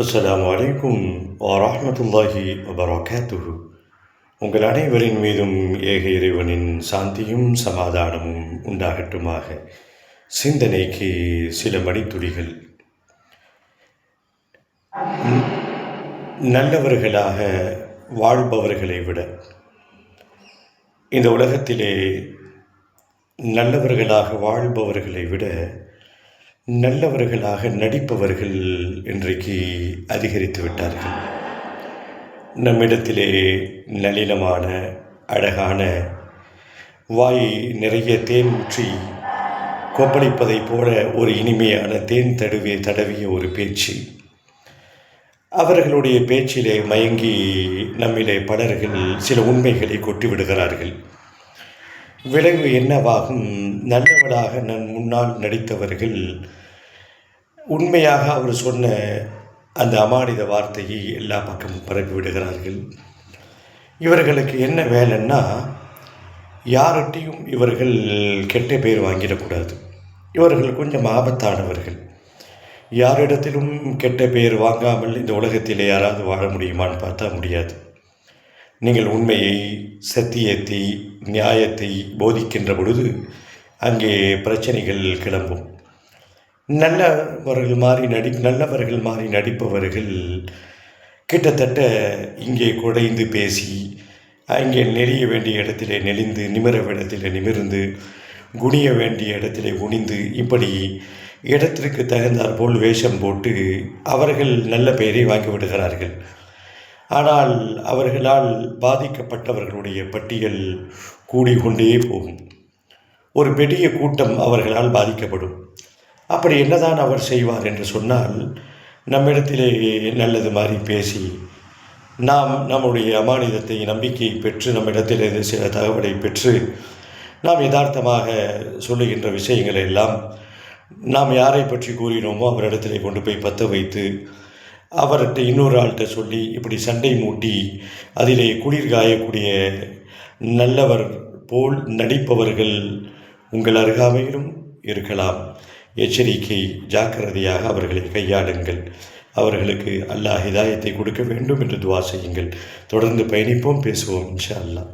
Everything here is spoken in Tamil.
அஸ்லாம் வலைக்கும் வரமத்துல்லாஹி வபரகாத்துஹு. உங்கள் அனைவரின் மீதும் ஏக இறைவனின் சாந்தியும் சமாதானமும் உண்டாகட்டுமாக. சிந்தனைக்கு சில மணித்துளிகள் நல்லவர்களாக வாழ்பவர்களை விட இந்த உலகத்திலே நல்லவர்களாக வாழ்பவர்களை விட நல்லவர்களாக நடிப்பவர்கள் இன்றைக்கு அதிகரித்து விட்டார்கள். நம்மிடத்திலே நளினமான அழகான வாய் நிறைய தேன் ஊற்றி கொப்பளிப்பதைப் போல ஒரு இனிமையான தேன் தடுவே தடவிய ஒரு பேச்சு. அவர்களுடைய பேச்சிலே மயங்கி நம்மிலே பலர்கள் சில உண்மைகளை கொட்டி விடுகிறார்கள். விளைவு என்னவாகும்? நல்லவளாக நான் முன்னால் நடித்தவர்கள் உண்மையாக அவர் சொன்ன அந்த அமானித வார்த்தையை எல்லா பக்கமும் பரப்பிவிடுகிறார்கள் இவர்களுக்கு என்ன வேலைன்னா யார்கிட்டையும் இவர்கள் கெட்ட பேர் வாங்கிடக்கூடாது. இவர்கள் கொஞ்சம் ஆபத்தானவர்கள். யாரிடத்திலும் கெட்ட பேர் வாங்காமல் இந்த உலகத்திலே யாராவது வாழ முடியுமான்னு பார்த்தா முடியாது. நீங்கள் உண்மையை சத்தியத்தை நியாயத்தை போதிக்கின்ற பொழுது அங்கே பிரச்சனைகள் கிளம்பும். நல்லவர்கள் மாறி நடி நல்லவர்கள் மாறி நடிப்பவர்கள் கிட்டத்தட்ட இங்கே குடைந்து பேசி அங்கே நெறிய வேண்டிய இடத்திலே நெளிந்து நிமிர இடத்திலே நிமிர்ந்து குனிய வேண்டிய இடத்திலே குனிந்து இப்படி இடத்திற்கு தகுந்தாற்போல் வேஷம் போட்டு அவர்கள் நல்ல பெயரை வாங்கி விடுகிறார்கள். ஆனால் அவர்களால் பாதிக்கப்பட்டவர்களுடைய பட்டியல் கூடிக்கொண்டே போகும். ஒரு பெரிய கூட்டம் அவர்களால் பாதிக்கப்படும். அப்படி என்னதான் அவர் செய்வார் என்று சொன்னால் நம்மிடத்திலே நல்லது மாதிரி பேசி நாம் நம்முடைய அமானிதத்தை நம்பிக்கையை பெற்று நம்மிடத்திலிருந்து சில தகவலை பெற்று நாம் யதார்த்தமாக சொல்லுகின்ற விஷயங்களை எல்லாம் நாம் யாரை பற்றி கூறினோமோ அவரிடத்திலே கொண்டு போய் பற்ற வைத்து அவர்கிட்ட இன்னொரு ஆள்கிட்ட சொல்லி இப்படி சண்டை மூட்டி அதிலே குளிர் காயக்கூடிய நல்லவர் போல் நடிப்பவர்கள் உங்கள் அருகாமையிலும் இருக்கலாம். எச்சரிக்கை ஜாக்கிரதையாக அவர்களை கையாளுங்கள். அவர்களுக்கு அல்லாஹ் ஹிதாயத்தை கொடுக்க வேண்டும் என்று துவா செய்யுங்கள். தொடர்ந்து பயணிப்போம் பேசுவோம் இன்ஷா அல்லாஹ்.